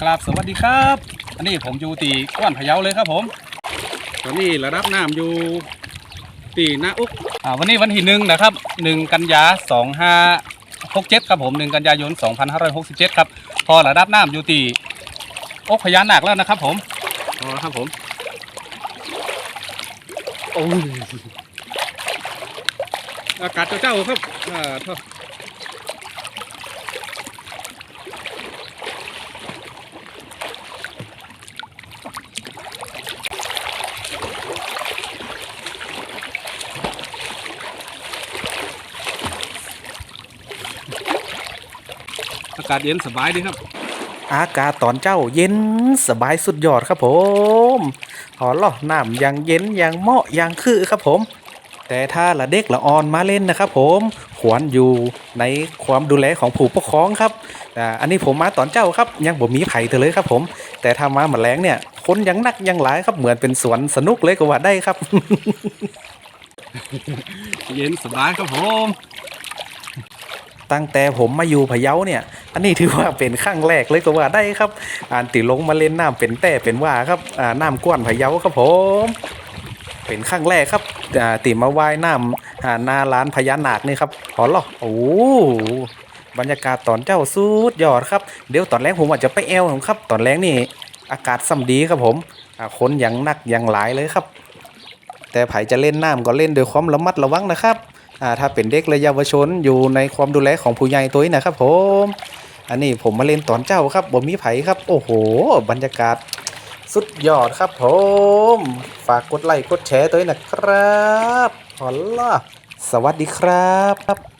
ครับสวัสดีครับ อันนี้ผมอยู่ตีก้อนพะเยาเลยครับผม ตอนนี้ระดับน้ำอยู่ตีหน้าอุกอ่าวันนี้วันที่หนึ่งนะครับหนึ่งกันยาสองห้าหกเจ็ดครับผมหนึ่งกันยายนสองพันห้าร้อยหกสิบเจ็ดครับ พอระดับน้ำอยู่ตีอกพญานาคแล้วนะครับ ผมพอแล้วครับผมโอ้ยอากาศเจ้าๆครับอ่า อากาศเย็นสบายดีครับ อากาศตอนเจ้าเย็นสบายสุดยอดครับผมหอล่อน้ำยังเย็นยังเหมาะยังคือครับผม แต่ถ้าละเด็กละออนมาเล่นนะครับผมควรอยู่ในความดูแลของผู้ปกครองครับอ่าอันนี้ผมมาตอนเจ้าครับยังบ่มีไผ่เถอะเลยครับผม แต่ถ้ามาแมลงเนี่ยคนยังนักยังหลายครับเหมือนเป็นสวนสนุกเลยก็ว่าได้ครับ เย็นสบายครับผมตั้งแต่ผมมาอยู่พะเยาเนี่ย อันนี้ถือว่าเป็นครั้งแรกเลยก็ว่าได้ครับ อ่านติลงมาเล่นน้ำเป็นแต่เป็นว่าครับอ่าน้ำก้วนพะเยาครับผม เป็นครั้งแรกครับอ่าติมาว่ายน้ำอ่าหนาร้านพญานาคนี่ครับพอหรอโอ้บรรยากาศตอนเจ้าสุดยอดครับ เดี๋ยวตอนแรกผมอาจจะไปแอลผมครับ ตอนแรกนี่อากาศสัมดีครับผมอ่าคนยังนักยังหลายเลยครับ แต่ไผจะเล่นน้ำก็เล่นโดยความระมัดระวังนะครับอ่าถ้าเป็นเด็กและเยาวชนอยู่ในความดูแลของผู้ใหญ่ตัวนี้นะครับผม อันนี้ผมมาเล่นตอนเจ้าครับบ่มีไผครับ โอ้โห บรรยากาศ สุดยอดครับผม ฝากกดไลค์กดแชร์ตัวนี้นะครับฮอลล่าสวัสดีครับ